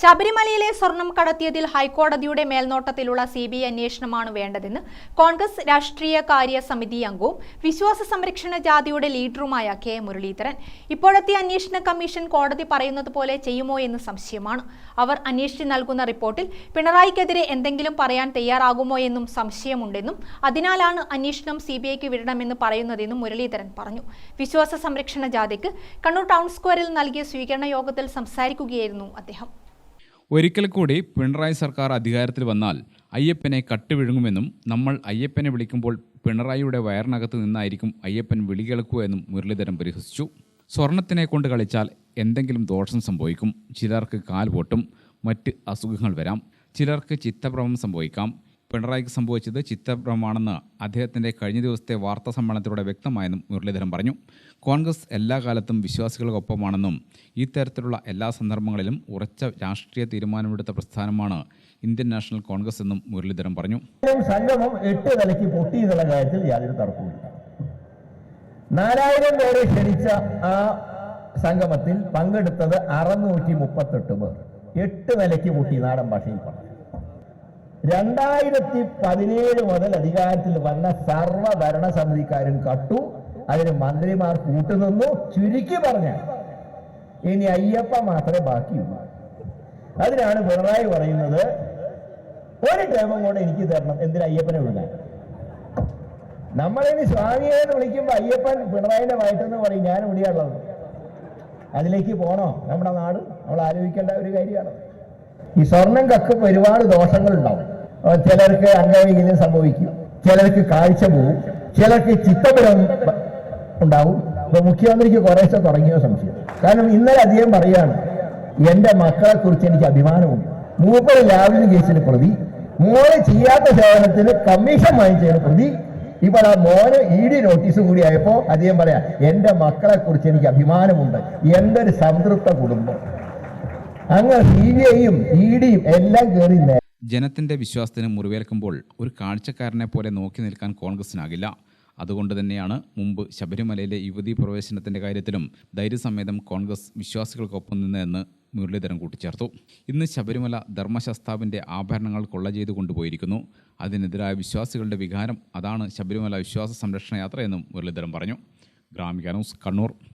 ശബരിമലയിലെ സ്വർണം കടത്തിയതിൽ ഹൈക്കോടതിയുടെ മേൽനോട്ടത്തിലുള്ള സി ബി ഐ അന്വേഷണമാണ് വേണ്ടതെന്ന് കോൺഗ്രസ് രാഷ്ട്രീയ കാര്യ സമിതി അംഗവും വിശ്വാസ സംരക്ഷണ ജാതിയുടെ ലീഡറുമായ കെ മുരളീധരൻ. ഇപ്പോഴത്തെ അന്വേഷണ കമ്മീഷൻ കോടതി പറയുന്നത് പോലെ ചെയ്യുമോ എന്ന് സംശയമാണ്. അവർ അന്വേഷിച്ച് നൽകുന്ന റിപ്പോർട്ടിൽ പിണറായിക്കെതിരെ എന്തെങ്കിലും പറയാൻ തയ്യാറാകുമോ എന്നും സംശയമുണ്ടെന്നും അതിനാലാണ് അന്വേഷണം സി ബി ഐക്ക് വിടണമെന്ന് പറയുന്നതെന്നും മുരളീധരൻ പറഞ്ഞു. വിശ്വാസ സംരക്ഷണ ജാഥയ്ക്ക് കണ്ണൂർ ടൗൺ സ്ക്വയറിൽ നൽകിയ സ്വീകരണ യോഗത്തിൽ സംസാരിക്കുകയായിരുന്നു അദ്ദേഹം. ഒരിക്കൽ കൂടി പിണറായി സർക്കാർ അധികാരത്തിൽ വന്നാൽ അയ്യപ്പനെ കട്ടുവിഴുങ്ങുമെന്നും നമ്മൾ അയ്യപ്പനെ വിളിക്കുമ്പോൾ പിണറായിയുടെ വയറിനകത്ത് നിന്നായിരിക്കും അയ്യപ്പൻ വിളി എന്നും മുരളീധരൻ പരിഹസിച്ചു. സ്വർണത്തിനെ കൊണ്ട് കളിച്ചാൽ എന്തെങ്കിലും ദോഷം സംഭവിക്കും. ചിലർക്ക് കാൽ പൊട്ടും. മറ്റ് അസുഖങ്ങൾ വരാം. ചിലർക്ക് ചിത്തഭ്രമം സംഭവിക്കാം. പിണറായിക്ക് സംഭവിച്ചത് ചിത്തഭ്രമമാണെന്ന് അദ്ദേഹത്തിന്റെ കഴിഞ്ഞ ദിവസത്തെ വാർത്താ സമ്മേളനത്തിലൂടെ വ്യക്തമായെന്നും മുരളീധരൻ പറഞ്ഞു. കോൺഗ്രസ് എല്ലാ കാലത്തും വിശ്വാസികൾക്കൊപ്പമാണെന്നും ഇത്തരത്തിലുള്ള എല്ലാ സന്ദർഭങ്ങളിലും ഉറച്ച രാഷ്ട്രീയ തീരുമാനമെടുത്ത പ്രസ്ഥാനമാണ് ഇന്ത്യൻ നാഷണൽ കോൺഗ്രസ് എന്നും മുരളീധരൻ പറഞ്ഞു. സംഗമം എട്ട് നിലയ്ക്ക് പൊട്ടി കാര്യത്തിൽ യാതൊരു തർക്കവുമില്ല നാലായിരം പേരെ ക്ഷണിച്ച ആ സംഗമത്തിൽ പങ്കെടുത്തത് അറുന്നൂറ്റി മുപ്പത്തെട്ട് പേർ. എട്ട് നിലയ്ക്ക് പൊട്ടി നാടൻ ഭാഷയിൽ പറഞ്ഞു. രണ്ടായിരത്തി പതിനേഴ് മുതൽ അധികാരത്തിൽ വന്ന സർവ ഭരണസമിതിക്കാരും കട്ടു. അതിന് മന്ത്രിമാർ കൂട്ടുനിന്നു. ചുരുക്കി പറഞ്ഞ ഇനി അയ്യപ്പ മാത്രമേ ബാക്കിയുള്ളൂ. അതിനാണ് പിണറായി പറയുന്നത് ഒരു ടേമും കൂടെ എനിക്ക് തരണം. എന്തിനാ അയ്യപ്പനെ വിടാൻ? നമ്മളിനി സ്വാമിയെ എന്ന് വിളിക്കുമ്പോ അയ്യപ്പൻ പിണറായിന്റെ വയറ്റെന്ന് പറയും ഞാൻ ഇവിടെയുള്ളത് അതിലേക്ക് പോണോ? നമ്മുടെ നാട്? നമ്മൾ ആലോചിക്കേണ്ട ഒരു കാര്യമാണ്. ഈ സ്വർണം കക്കുമ്പോൾ ഒരുപാട് ദോഷങ്ങൾ ചിലർക്ക് അംഗവൈകല്യം സംഭവിക്കും. ചിലർക്ക് കാഴ്ച പോവും. ചിലർക്ക് ചിത്തപരം ഉണ്ടാവും. അപ്പൊ മുഖ്യമന്ത്രിക്ക് കുറേശ്ശെ തുടങ്ങിയ സംശയം. കാരണം ഇന്നലെ അദ്ദേഹം പറയാണ് എന്റെ മക്കളെ കുറിച്ച് എനിക്ക് അഭിമാനമുണ്ട്. മൂപ്പര് ലാവലിന് കേസിന് പ്രതി. മോനെ ചെയ്യാത്ത സേവനത്തിന് കമ്മീഷൻ വാങ്ങിച്ചതിന് പ്രതി. ഇപ്പോൾ ആ മോന് ഇ ഡി നോട്ടീസ് കൂടി ആയപ്പോ അദ്ദേഹം പറയാം എന്റെ മക്കളെ കുറിച്ച് എനിക്ക് അഭിമാനമുണ്ട്. എന്തൊരു സംതൃപ്ത കുടുംബം. അങ്ങനെ സി ബി ഐയും ഇ ഡിയും എല്ലാം കയറി ജനത്തിന്റെ വിശ്വാസത്തിന് മുറിവേൽക്കുമ്പോൾ ഒരു കാഴ്ചക്കാരനെ പോലെ നോക്കി നിൽക്കാൻ കോൺഗ്രസിനാകില്ല. അതുകൊണ്ട് തന്നെയാണ് മുമ്പ് ശബരിമലയിലെ യുവതീ പ്രവേശനത്തിന്റെ കാര്യത്തിലും ധൈര്യസമേതം കോൺഗ്രസ് വിശ്വാസികൾക്കൊപ്പം നിന്നതെന്ന് മുരളീധരൻ കൂട്ടിച്ചേർത്തു. ഇന്ന് ശബരിമല ധർമ്മശാസ്താവിന്റെ ആഭരണങ്ങൾ കൊള്ള ചെയ്തു കൊണ്ടുപോയിരിക്കുന്നു. അതിനെതിരായ വിശ്വാസികളുടെ വികാരം അതാണ് ശബരിമല വിശ്വാസ സംരക്ഷണ യാത്രയെന്നും മുരളീധരൻ പറഞ്ഞു. Gramika news Kannur.